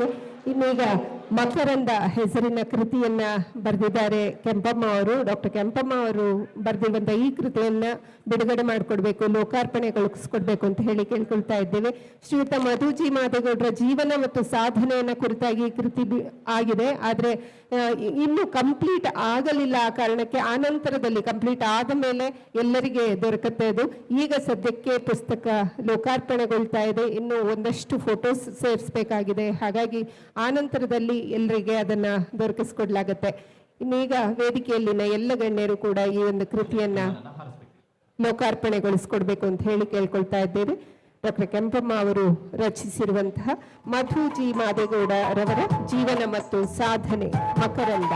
ಮಾಡೋದಕ್ಕೆ ಇನ್ನೀಗ ಮಕರಂದ ಹೆಸರಿನ ಕೃತಿಯನ್ನ ಬರೆದಿದ್ದಾರೆ ಕೆಂಪಮ್ಮ ಅವರು. ಡಾಕ್ಟರ್ ಕೆಂಪಮ್ಮ ಅವರು ಬರೆದಿರುವಂತಹ ಈ ಕೃತಿಯನ್ನ ಬಿಡುಗಡೆ ಮಾಡಿಕೊಡ್ಬೇಕು ಲೋಕಾರ್ಪಣೆಗೊಳಿಸ್ಕೊಡ್ಬೇಕು ಅಂತ ಹೇಳಿ ಕೇಳ್ಕೊಳ್ತಾ ಇದ್ದೇವೆ. ಶ್ರೀಯುತ ಮಧುಜಿ ಮಾದೇಗೌಡರ ಜೀವನ ಮತ್ತು ಸಾಧನೆಯನ್ನ ಕುರಿತಾಗಿ ಈ ಕೃತಿ ಆಗಿದೆ. ಆದ್ರೆ ಇನ್ನು ಕಂಪ್ಲೀಟ್ ಆಗಲಿಲ್ಲ ಆ ಕಾರಣಕ್ಕೆ ಆನಂತರದಲ್ಲಿ ಕಂಪ್ಲೀಟ್ ಆದ ಮೇಲೆ ಎಲ್ಲರಿಗೆ ದೊರಕುತ್ತೆ ಅದು. ಈಗ ಸದ್ಯಕ್ಕೆ ಪುಸ್ತಕ ಲೋಕಾರ್ಪಣೆಗೊಳ್ತಾ ಇದೆ. ಇನ್ನು ಒಂದಷ್ಟು ಫೋಟೋಸ್ ಸೇರಿಸಬೇಕಾಗಿದೆ. ಹಾಗಾಗಿ ಆನಂತರದಲ್ಲಿ ಎಲ್ಲರಿಗೆ ಅದನ್ನ ದೊರಕಿಸ್ಕೊಡ್ಲಾಗತ್ತೆ. ಇನ್ನೀಗ ವೇದಿಕೆಯಲ್ಲಿನ ಎಲ್ಲ ಗಣ್ಯರು ಕೂಡ ಈ ಒಂದು ಕೃತಿಯನ್ನ ಲೋಕಾರ್ಪಣೆಗೊಳಿಸ್ಕೊಡ್ಬೇಕು ಅಂತ ಹೇಳಿ ಕೇಳ್ಕೊಳ್ತಾ ಇದ್ದೇವೆ. ಡಾಕ್ಟರ್ ಕೆಂಪಮ್ಮ ಅವರು ರಚಿಸಿರುವಂತಹ ಮಧು ಜಿ ಮಾದೇಗೌಡ ರವರ ಜೀವನ ಮತ್ತು ಸಾಧನೆ ಮಕರಂದ.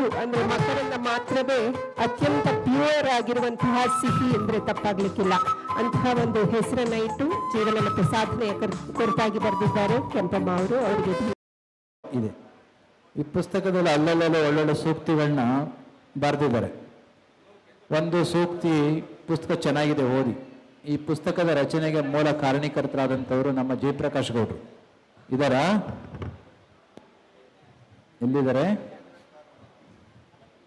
ಮಧು ಅಂದ್ರೆ ಮಕರಂದ ಮಾತ್ರವೇ ಅತ್ಯಂತ ಪ್ಯೂರ್ ಆಗಿರುವಂತಹ ಸಿಹಿ ಅಂದ್ರೆ ತಪ್ಪಾಗ್ಲಿಕ್ಕಿಲ್ಲ. ಅಂತಹ ಒಂದು ಹೆಸರನ್ನ ಇಟ್ಟು ಜೀವನ ಮತ್ತು ಸಾಧನೆಯ ಕುರ್- ಕುರಿತಾಗಿ ಬರೆದಿದ್ದಾರೆ ಕೆಂಪಮ್ಮ ಅವರು. ಅವರಿಗೆ ಇದೆ. ಈ ಪುಸ್ತಕದಲ್ಲಿ ಅಲ್ಲಲ್ಲೇ ಒಳ್ಳೊಳ್ಳೆ ಸೂಕ್ತಿಗಳನ್ನ ಬರೆದಿದ್ದಾರೆ. ಒಂದು ಸೂಕ್ತಿ ಪುಸ್ತಕ ಚೆನ್ನಾಗಿದೆ, ಓದಿ. ಈ ಪುಸ್ತಕದ ರಚನೆಗೆ ಮೂಲ ಕಾರಣೀಕರ್ತರಾದಂಥವರು ನಮ್ಮ ಜಯಪ್ರಕಾಶ್ ಗೌಡ್ರು. ಇದರ ಎಲ್ಲಿದ್ದಾರೆ?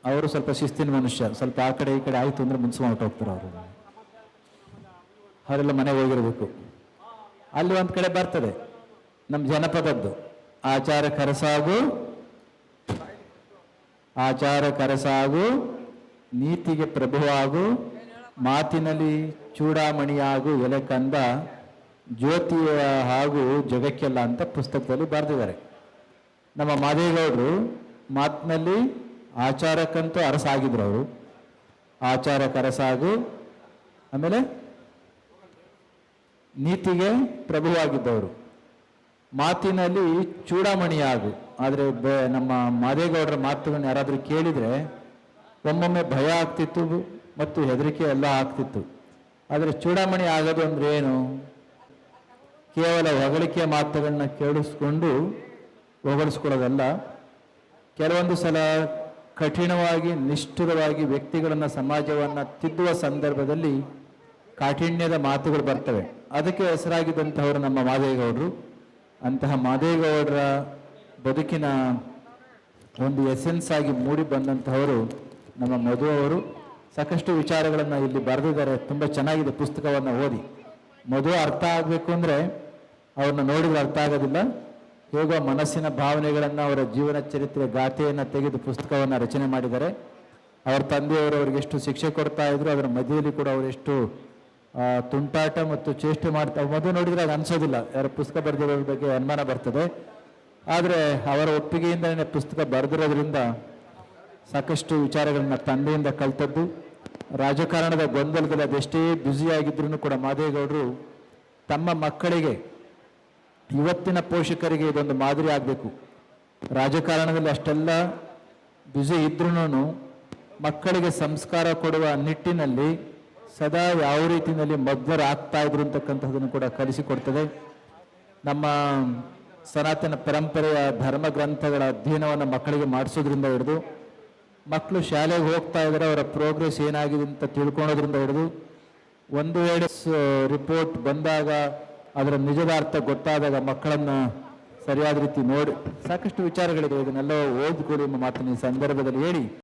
ಅವರು ಸ್ವಲ್ಪ ಶಿಸ್ತಿನ ಮನುಷ್ಯ. ಸ್ವಲ್ಪ ಆ ಕಡೆ ಈ ಕಡೆ ಆಯ್ತು ಅಂದ್ರೆ ಮುನ್ಸ್ಕೊಂಡು ಹೋಗ್ತಾರೆ ಅವರು. ಅವರೆಲ್ಲ ಮನೆಗೆ ಹೋಗಿರ್ಬೇಕು. ಅಲ್ಲಿ ಒಂದ್ ಕಡೆ ಬರ್ತದೆ. ನಮ್ಮ ಜನಪದದ್ದು. ಆಚಾರ ಕರಸಾಗು ಆಚಾರ ಕರಸಾಗು, ನೀತಿಗೆ ಪ್ರಭುವಾಗು, ಮಾತಿನಲ್ಲಿ ಚೂಡಾಮಣಿಯಾಗು, ಎಲೆ ಕಂದ, ಜ್ಯೋತಿಯ ಹಾಗೂ ಜಗಕ್ಕೆಲ್ಲ ಅಂತ ಪುಸ್ತಕದಲ್ಲಿ ಬರೆದಿದ್ದಾರೆ. ನಮ್ಮ ಮಾದೇಗೌಡರು ಮಾತಿನಲ್ಲಿ ಆಚಾರಕ್ಕಂತೂ ಅರಸಾಗಿದ್ರು ಅವರು. ಆಚಾರಕ್ಕೆ ಅರಸಾಗು, ಆಮೇಲೆ ನೀತಿಗೆ ಪ್ರಭುವಾಗಿದ್ದವರು. ಮಾತಿನಲ್ಲಿ ಚೂಡಾಮಣಿಯಾಗು ಆದರೆ ಬೆ, ನಮ್ಮ ಮಾದೇಗೌಡರ ಮಾತುಗಳನ್ನ ಯಾರಾದರೂ ಕೇಳಿದರೆ ಒಮ್ಮೊಮ್ಮೆ ಭಯ ಆಗ್ತಿತ್ತು ಮತ್ತು ಹೆದರಿಕೆ ಎಲ್ಲ ಆಗ್ತಿತ್ತು. ಆದರೆ ಚೂಡಾಮಣಿ ಆಗೋದು ಅಂದ್ರೆ ಏನು? ಕೇವಲ ಹೊಗಳಿಕೆ ಮಾತುಗಳನ್ನ ಕೇಳಿಸ್ಕೊಂಡು ಹೊಗಳಿಸ್ಕೊಳ್ಳೋದಲ್ಲ. ಕೆಲವೊಂದು ಸಲ ಕಠಿಣವಾಗಿ, ನಿಷ್ಠುರವಾಗಿ ವ್ಯಕ್ತಿಗಳನ್ನು ಸಮಾಜವನ್ನು ತಿದ್ದುವ ಸಂದರ್ಭದಲ್ಲಿ ಕಾಠಿಣ್ಯದ ಮಾತುಗಳು ಬರ್ತವೆ. ಅದಕ್ಕೆ ಹೆಸರಾಗಿದ್ದಂಥವರು ನಮ್ಮ ಮಾದೇಗೌಡರು. ಅಂತಹ ಮಾದೇಗೌಡರ ಬದುಕಿನ ಒಂದು ಎಸೆನ್ಸ್ ಆಗಿ ಮೂಡಿ ಬಂದಂತಹವರು ನಮ್ಮ ಮಧು ಅವರು. ಸಾಕಷ್ಟು ವಿಚಾರಗಳನ್ನು ಇಲ್ಲಿ ಬರೆದಿದ್ದಾರೆ. ತುಂಬ ಚೆನ್ನಾಗಿದೆ ಪುಸ್ತಕವನ್ನು ಓದಿ. ಮಧು ಅರ್ಥ ಆಗಬೇಕು ಅಂದರೆ ಅವ್ರನ್ನ ನೋಡಿದ್ರೆ ಅರ್ಥ ಆಗೋದಿಲ್ಲ. ಹೇಗೋ ಮನಸ್ಸಿನ ಭಾವನೆಗಳನ್ನು ಅವರ ಜೀವನ ಚರಿತ್ರೆ ಗಾಥೆಯನ್ನು ತೆಗೆದು ಪುಸ್ತಕವನ್ನು ರಚನೆ ಮಾಡಿದ್ದಾರೆ. ಅವರ ತಂದೆಯವರು ಅವ್ರಿಗೆ ಎಷ್ಟು ಶಿಕ್ಷೆ ಕೊಡ್ತಾ ಇದ್ರು, ಅದರ ಮಧ್ಯದಲ್ಲಿ ಕೂಡ ಅವರೆಷ್ಟು ಎಷ್ಟು ತುಂಟಾಟ ಮತ್ತು ಚೇಷ್ಟೆ ಮಾಡ್ತಾ, ಮೊದಲು ನೋಡಿದರೆ ಅದು ಅನಿಸೋದಿಲ್ಲ. ಯಾರು ಪುಸ್ತಕ ಬರೆದಿರೋದ್ರ ಬಗ್ಗೆ ಅನುಮಾನ ಬರ್ತದೆ. ಆದರೆ ಅವರ ಒಪ್ಪಿಗೆಯಿಂದಲೇ ಪುಸ್ತಕ ಬರೆದಿರೋದ್ರಿಂದ ಸಾಕಷ್ಟು ವಿಚಾರಗಳನ್ನ ತಂದೆಯಿಂದ ಕಲ್ತದ್ದು. ರಾಜಕಾರಣದ ಗೊಂದಲದಲ್ಲಿ ಅದೆಷ್ಟೇ ಬ್ಯುಸಿ ಆಗಿದ್ರು ಕೂಡ ಮಾದೇಗೌಡರು ತಮ್ಮ ಮಕ್ಕಳಿಗೆ ಇವತ್ತಿನ ಪೋಷಕರಿಗೆ ಇದೊಂದು ಮಾದರಿ ಆಗಬೇಕು. ರಾಜಕಾರಣದಲ್ಲಿ ಅಷ್ಟೆಲ್ಲ ಬ್ಯುಸಿ ಇದ್ರೂ ಮಕ್ಕಳಿಗೆ ಸಂಸ್ಕಾರ ಕೊಡುವ ನಿಟ್ಟಿನಲ್ಲಿ ಸದಾ ಯಾವ ರೀತಿಯಲ್ಲಿ ಮಗ್ನರಾಗ್ತಾ ಇದ್ರು ಅಂತಕ್ಕಂಥದ್ದನ್ನು ಕೂಡ ಕಲಿಸಿಕೊಡ್ತದೆ. ನಮ್ಮ ಸನಾತನ ಪರಂಪರೆಯ ಧರ್ಮ ಗ್ರಂಥಗಳ ಅಧ್ಯಯನವನ್ನು ಮಕ್ಕಳಿಗೆ ಮಾಡಿಸೋದ್ರಿಂದ ಹಿಡಿದು ಮಕ್ಕಳು ಶಾಲೆಗೆ ಹೋಗ್ತಾ ಇದ್ದಾರೆ ಅವರ ಪ್ರೋಗ್ರೆಸ್ ಏನಾಗಿದೆ ಅಂತ ತಿಳ್ಕೊಳೋದ್ರಿಂದ ಹಿಡಿದು, ಒಂದು ವೇಳೆ ರಿಪೋರ್ಟ್ ಬಂದಾಗ ಅದರ ನಿಜದ ಅರ್ಥ ಗೊತ್ತಾದಾಗ ಮಕ್ಕಳನ್ನು ಸರಿಯಾದ ರೀತಿ ನೋಡಿ ಸಾಕಷ್ಟು ವಿಚಾರಗಳಿದೆ. ಇದನ್ನೆಲ್ಲ ಓದ್ಕೊಳ್ಳಿ ಎಂಬ ಮಾತನ್ನು ಈ ಸಂದರ್ಭದಲ್ಲಿ ಹೇಳಿ.